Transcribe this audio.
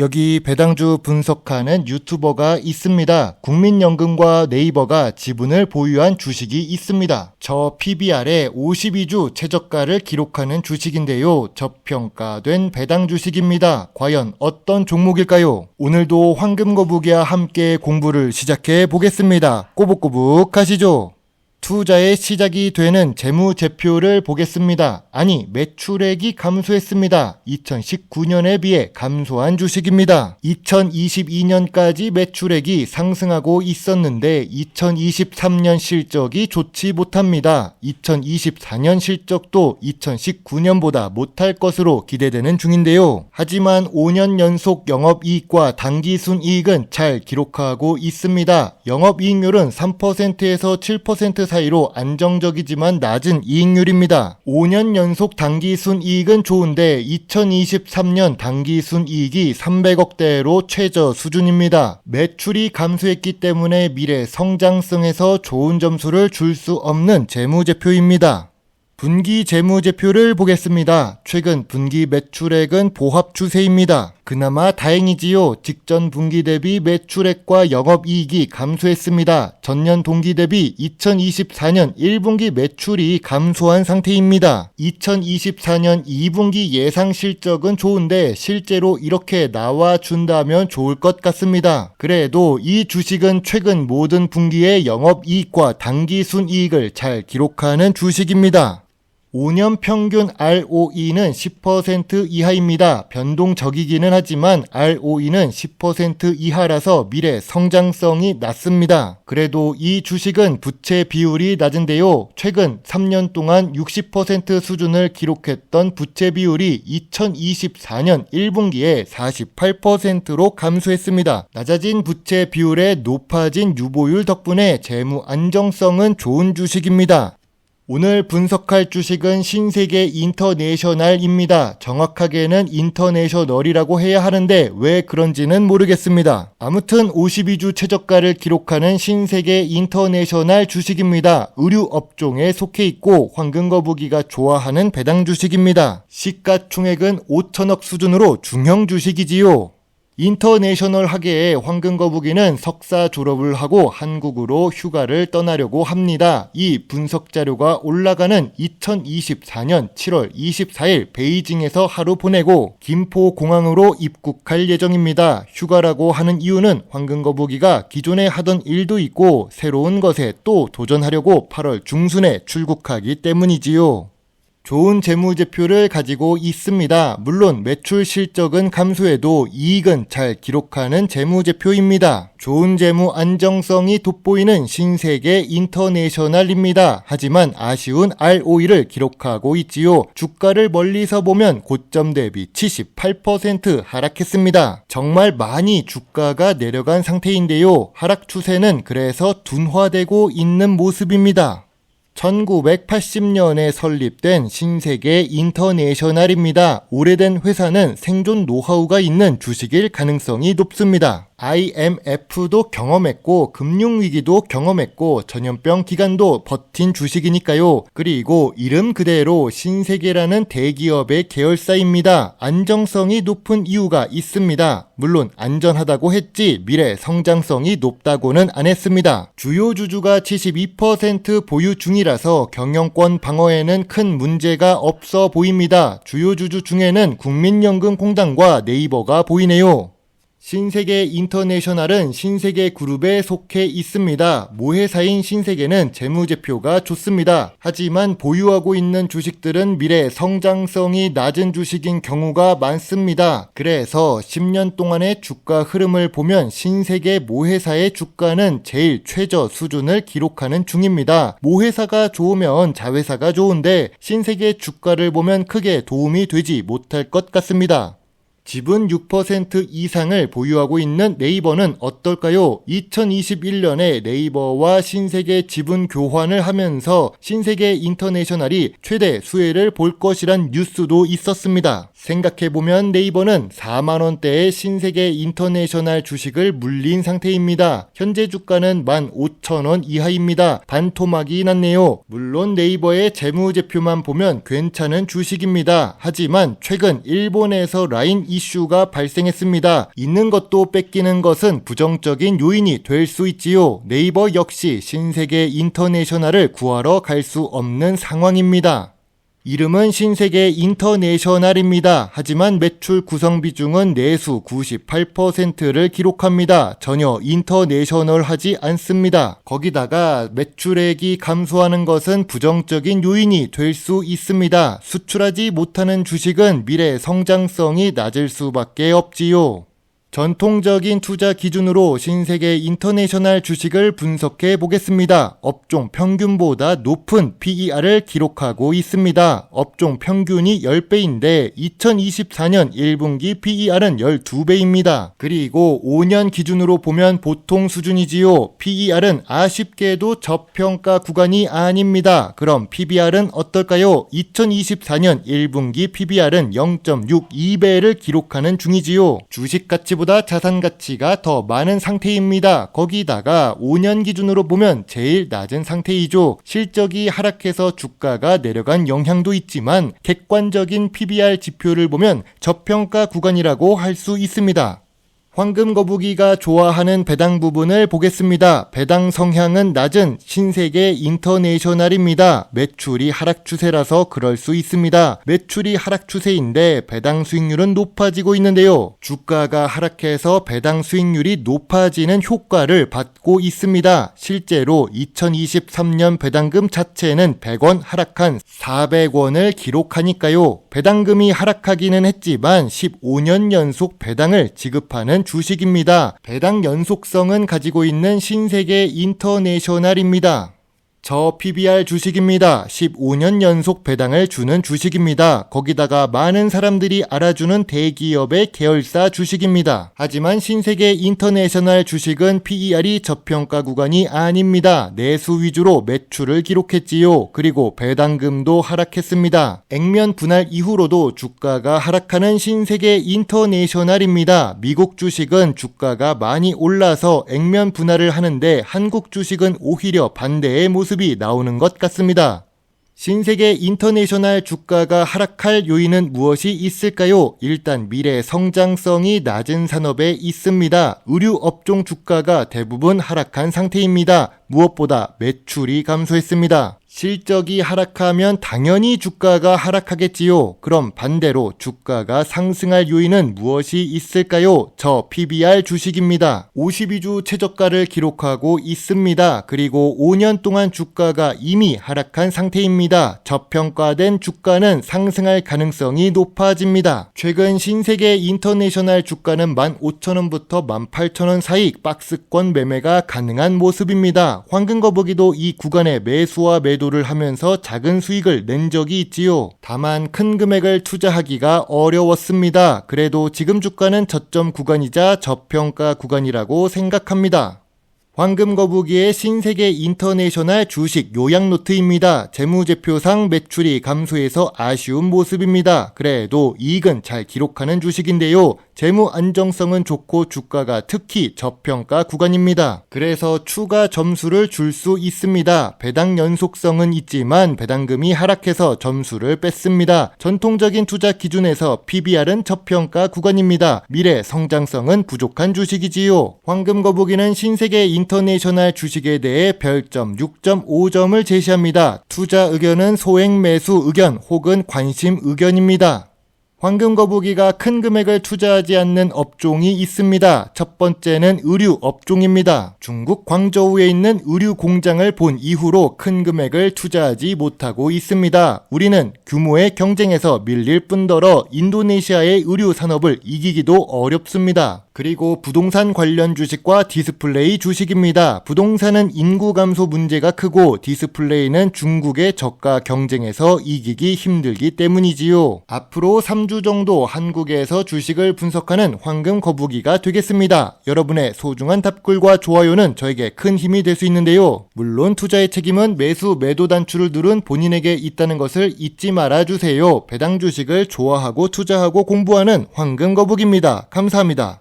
여기 배당주 분석하는 유튜버가 있습니다. 국민연금과 네이버가 지분을 보유한 주식이 있습니다. 저 PBR에 52주 최저가를 기록하는 주식인데요. 저평가된 배당 주식입니다. 과연 어떤 종목일까요? 오늘도 황금거북이와 함께 공부를 시작해 보겠습니다. 꼬북꼬북 하시죠. 투자의 시작이 되는 재무제표를 보겠습니다. 아니, 매출액이 감소했습니다. 2019년에 비해 감소한 주식입니다. 2022년까지 매출액이 상승하고 있었는데 2023년 실적이 좋지 못합니다. 2024년 실적도 2019년보다 못할 것으로 기대되는 중인데요. 하지만 5년 연속 영업이익과 당기순이익은 잘 기록하고 있습니다. 영업이익률은 3%에서 7% 사이 로 안정적이지만 낮은 이익률입니다. 5년 연속 당기순이익은 좋은데 2023년 당기순이익이 300억대로 최저 수준입니다. 매출이 감소했기 때문에 미래 성장성에서 좋은 점수를 줄 수 없는 재무제표입니다. 분기 재무제표를 보겠습니다. 최근 분기 매출액은 보합 추세입니다. 그나마 다행이지요. 직전 분기 대비 매출액과 영업이익이 감소했습니다. 전년 동기 대비 2024년 1분기 매출이 감소한 상태입니다. 2024년 2분기 예상 실적은 좋은데 실제로 이렇게 나와준다면 좋을 것 같습니다. 그래도 이 주식은 최근 모든 분기의 영업이익과 당기순이익을 잘 기록하는 주식입니다. 5년 평균 ROE는 10% 이하입니다. 변동적이기는 하지만 ROE는 10% 이하라서 미래 성장성이 낮습니다. 그래도 이 주식은 부채 비율이 낮은데요. 최근 3년 동안 60% 수준을 기록했던 부채 비율이 2024년 1분기에 48%로 감소했습니다. 낮아진 부채 비율에 높아진 유보율 덕분에 재무 안정성은 좋은 주식입니다. 오늘 분석할 주식은 신세계 인터내셔널입니다. 정확하게는 인터내셔널이라고 해야 하는데 왜 그런지는 모르겠습니다. 아무튼 52주 최저가를 기록하는 신세계 인터내셔널 주식입니다. 의류 업종에 속해 있고 황금거북이가 좋아하는 배당 주식입니다. 시가총액은 5천억 수준으로 중형 주식이지요. 인터내셔널 학예의 황금거북이는 석사 졸업을 하고 한국으로 휴가를 떠나려고 합니다. 이 분석 자료가 올라가는 2024년 7월 24일 베이징에서 하루 보내고 김포 공항으로 입국할 예정입니다. 휴가라고 하는 이유는 황금거북이가 기존에 하던 일도 있고 새로운 것에 또 도전하려고 8월 중순에 출국하기 때문이지요. 좋은 재무제표를 가지고 있습니다. 물론 매출 실적은 감소해도 이익은 잘 기록하는 재무제표입니다. 좋은 재무 안정성이 돋보이는 신세계 인터내셔널입니다. 하지만 아쉬운 ROE를 기록하고 있지요. 주가를 멀리서 보면 고점 대비 78% 하락했습니다. 정말 많이 주가가 내려간 상태인데요. 하락 추세는 그래서 둔화되고 있는 모습입니다. 1980년에 설립된 신세계 인터내셔널입니다. 오래된 회사는 생존 노하우가 있는 주식일 가능성이 높습니다. IMF도 경험했고 금융위기도 경험했고 전염병 기간도 버틴 주식이니까요. 그리고 이름 그대로 신세계라는 대기업의 계열사입니다. 안정성이 높은 이유가 있습니다. 물론 안전하다고 했지 미래 성장성이 높다고는 안 했습니다. 주요 주주가 72% 보유 중이라서 경영권 방어에는 큰 문제가 없어 보입니다. 주요 주주 중에는 국민연금공단과 네이버가 보이네요. 신세계 인터내셔널은 신세계 그룹에 속해 있습니다. 모회사인 신세계는 재무제표가 좋습니다. 하지만 보유하고 있는 주식들은 미래 성장성이 낮은 주식인 경우가 많습니다. 그래서 10년 동안의 주가 흐름을 보면 신세계 모회사의 주가는 제일 최저 수준을 기록하는 중입니다. 모회사가 좋으면 자회사가 좋은데 신세계 주가를 보면 크게 도움이 되지 못할 것 같습니다. 지분 6% 이상을 보유하고 있는 네이버는 어떨까요? 2021년에 네이버와 신세계 지분 교환을 하면서 신세계 인터내셔널이 최대 수혜를 볼 것이란 뉴스도 있었습니다. 생각해보면 네이버는 4만원대의 신세계 인터내셔널 주식을 물린 상태입니다. 현재 주가는 15,000원 이하입니다. 반토막이 났네요. 물론 네이버의 재무제표만 보면 괜찮은 주식입니다. 하지만 최근 일본에서 라인 이슈가 발생했습니다. 있는 것도 뺏기는 것은 부정적인 요인이 될 수 있지요. 네이버 역시 신세계 인터내셔널을 구하러 갈 수 없는 상황입니다. 이름은 신세계 인터내셔널입니다. 하지만 매출 구성 비중은 내수 98%를 기록합니다. 전혀 인터내셔널 하지 않습니다. 거기다가 매출액이 감소하는 것은 부정적인 요인이 될 수 있습니다. 수출하지 못하는 주식은 미래 성장성이 낮을 수밖에 없지요. 전통적인 투자 기준으로 신세계 인터내셔널 주식을 분석해 보겠습니다. 업종 평균보다 높은 PER을 기록하고 있습니다. 업종 평균이 10배인데 2024년 1분기 PER은 12배입니다. 그리고 5년 기준으로 보면 보통 수준이지요. PER은 아쉽게도 저평가 구간이 아닙니다. 그럼 PBR은 어떨까요? 2024년 1분기 PBR은 0.62배를 기록하는 중이지요. 주식 가치 보다 자산 가치가 더 많은 상태입니다. 거기다가 5년 기준으로 보면 제일 낮은 상태이죠. 실적이 하락해서 주가가 내려간 영향도 있지만 객관적인 PBR 지표를 보면 저평가 구간이라고 할 수 있습니다. 황금 거북이가 좋아하는 배당 부분을 보겠습니다. 배당 성향은 낮은 신세계 인터내셔널입니다. 매출이 하락 추세라서 그럴 수 있습니다. 매출이 하락 추세인데 배당 수익률은 높아지고 있는데요. 주가가 하락해서 배당 수익률이 높아지는 효과를 받고 있습니다. 실제로 2023년 배당금 자체는 100원 하락한 400원을 기록하니까요. 배당금이 하락하기는 했지만 15년 연속 배당을 지급하는 주식입니다. 배당 연속성은 가지고 있는 신세계 인터내셔널입니다. 저 PBR 주식입니다. 15년 연속 배당을 주는 주식입니다. 거기다가 많은 사람들이 알아주는 대기업의 계열사 주식입니다. 하지만 신세계 인터내셔널 주식은 PER이 저평가 구간이 아닙니다. 내수 위주로 매출을 기록했지요. 그리고 배당금도 하락했습니다. 액면 분할 이후로도 주가가 하락하는 신세계 인터내셔널입니다. 미국 주식은 주가가 많이 올라서 액면 분할을 하는데 한국 주식은 오히려 반대의 모습 모습이 나오는 것 같습니다. 신세계 인터내셔널 주가가 하락할 요인은 무엇이 있을까요? 일단 미래 성장성이 낮은 산업에 있습니다. 의류 업종 주가가 대부분 하락한 상태입니다. 무엇보다 매출이 감소했습니다. 실적이 하락하면 당연히 주가가 하락하겠지요. 그럼 반대로 주가가 상승할 요인은 무엇이 있을까요? 저 PBR 주식입니다. 52주 최저가를 기록하고 있습니다. 그리고 5년 동안 주가가 이미 하락한 상태입니다. 저평가된 주가는 상승할 가능성이 높아집니다. 최근 신세계 인터내셔널 주가는 15,000원부터 18,000원 사이 박스권 매매가 가능한 모습입니다. 황금거북이도 이 구간에 매수와 매도 매도를 하면서 작은 수익을 낸 적이 있지요. 다만 큰 금액을 투자하기가 어려웠습니다. 그래도 지금 주가는 저점 구간이자 저평가 구간이라고 생각합니다. 황금 거북이의 신세계 인터내셔널 주식 요약 노트입니다. 재무제표상 매출이 감소해서 아쉬운 모습입니다. 그래도 이익은 잘 기록하는 주식인데요. 재무 안정성은 좋고 주가가 특히 저평가 구간입니다. 그래서 추가 점수를 줄 수 있습니다. 배당 연속성은 있지만 배당금이 하락해서 점수를 뺐습니다. 전통적인 투자 기준에서 PBR은 저평가 구간입니다. 미래 성장성은 부족한 주식이지요. 황금 거북이는 신세계 인터내셔널 주식에 대해 별점 6.5점을 제시합니다. 투자 의견은 소액 매수 의견 혹은 관심 의견입니다. 황금 거북이가 큰 금액을 투자하지 않는 업종이 있습니다. 첫 번째는 의류 업종입니다. 중국 광저우에 있는 의류 공장을 본 이후로 큰 금액을 투자하지 못하고 있습니다. 우리는 규모의 경쟁에서 밀릴 뿐더러 인도네시아의 의류 산업을 이기기도 어렵습니다. 그리고 부동산 관련 주식과 디스플레이 주식입니다. 부동산은 인구 감소 문제가 크고 디스플레이는 중국의 저가 경쟁에서 이기기 힘들기 때문이지요. 앞으로 3주 정도 한국에서 주식을 분석하는 황금 거북이가 되겠습니다. 여러분의 소중한 답글과 좋아요는 저에게 큰 힘이 될 수 있는데요. 물론 투자의 책임은 매수 매도 단추를 누른 본인에게 있다는 것을 잊지 말아 주세요. 배당 주식을 좋아하고 투자하고 공부하는 황금 거북입니다. 감사합니다.